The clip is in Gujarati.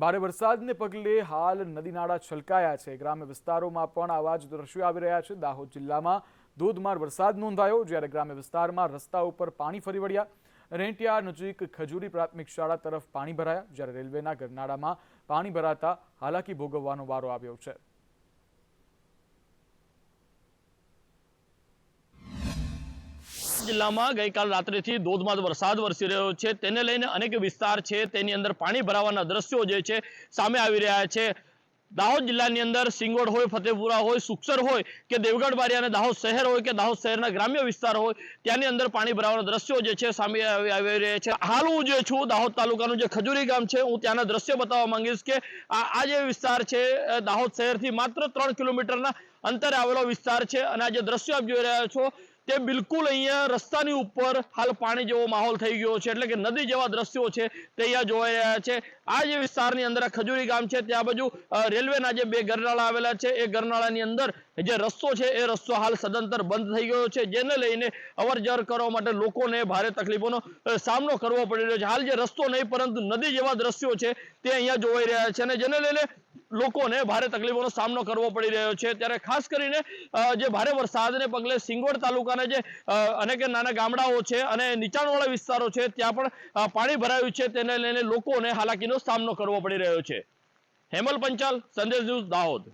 ભારે વરસાદને પગલે હાલ નદી નાળા છલકાયા છે. ગ્રામ્ય વિસ્તારોમાં પણ આવા જ દ્રશ્યો આવી રહ્યા છે. દાહોદ જિલ્લામાં ધોધમાર વરસાદ નોંધાયો, જ્યારે ગ્રામ્ય વિસ્તારમાં રસ્તા ઉપર પાણી ફરી વળ્યા. રેંટિયા નજીક ખજૂરી પ્રાથમિક શાળા તરફ પાણી ભરાયા, જ્યારે રેલવેના ગરનાળામાં પાણી ભરાતા હાલાકી ભોગવવાનો વારો આવ્યો છે. જિલ્લામાં ગઈકાલ રાત્રેથી ધોધમાર વરસાદ વરસી રહ્યો છે. તેને લઈને અનેક વિસ્તાર છે. તેની અંદર પાણી ભરાવાના દ્રશ્યો જે છે સામે આવી રહ્યા છે. દાહોદ જિલ્લાની અંદર સિંગોડ હોય, ફતેપુરા હોય સુક્ષર હોય કે દેવગઢ બારી અને દાહોદ શહેર હોય કે દાહોદ શહેરના ગ્રામ્ય વિસ્તાર હોય, ત્યાંની અંદર પાણી ભરાવાના દ્રશ્યો જે છે સામે આવી રહ્યા છે. હાલ હું જે છું દાહોદ તાલુકાનું જે ખજૂરી ગામ છે, હું ત્યાંના દ્રશ્ય બતાવવા માંગીશ કે આ જે વિસ્તાર છે દાહોદ શહેરથી માત્ર ત્રણ કિલોમીટરના અંતરે આવેલો વિસ્તાર છે અને આ જે દ્રશ્યો આપ જોઈ રહ્યા છો તે બિલકુલ અહીંયા રસ્તાની ઉપર હાલ પાણી જેવો માહોલ થઈ ગયો છે. એટલે કે નદી જેવા દ્રશ્યો છે તે અહીંયા જોવાઈ રહ્યા છે. આ જે વિસ્તારની અંદર ખજૂરી ગામ છે, ત્યાં બાજુ રેલવેના જે બે ગરનાળા આવેલા છે. એ ગરનાળાની અંદર જે રસ્તો છે, એ રસ્તો હાલ સદંતર બંધ થઈ ગયો છે, જેને લઈને અવરજવર કરવા માટે લોકોને ભારે તકલીફોનો સામનો કરવો પડી રહ્યો છે. હાલ જે રસ્તો નહીં, પરંતુ નદી જેવા દ્રશ્યો છે તે અહીંયા જોવાઈ રહ્યા છે અને જેને લઈને લોકોને ભારે તકલીફોનો સામનો કરવો પડી રહ્યો છે. ત્યારે ખાસ કરીને જે ભારે વરસાદને પગલે સિંગવડ તાલુકાના જે અનેક નાના ગામડાઓ છે અને નીચાણવાળા વિસ્તારો છે, ત્યાં પણ પાણી ભરાયું છે. તેને લઈને લોકોને હાલાકીનો સામનો કરવો પડી રહ્યો છે. હેમલ પંચાલ, સંદેશ ન્યૂઝ દાહોદ.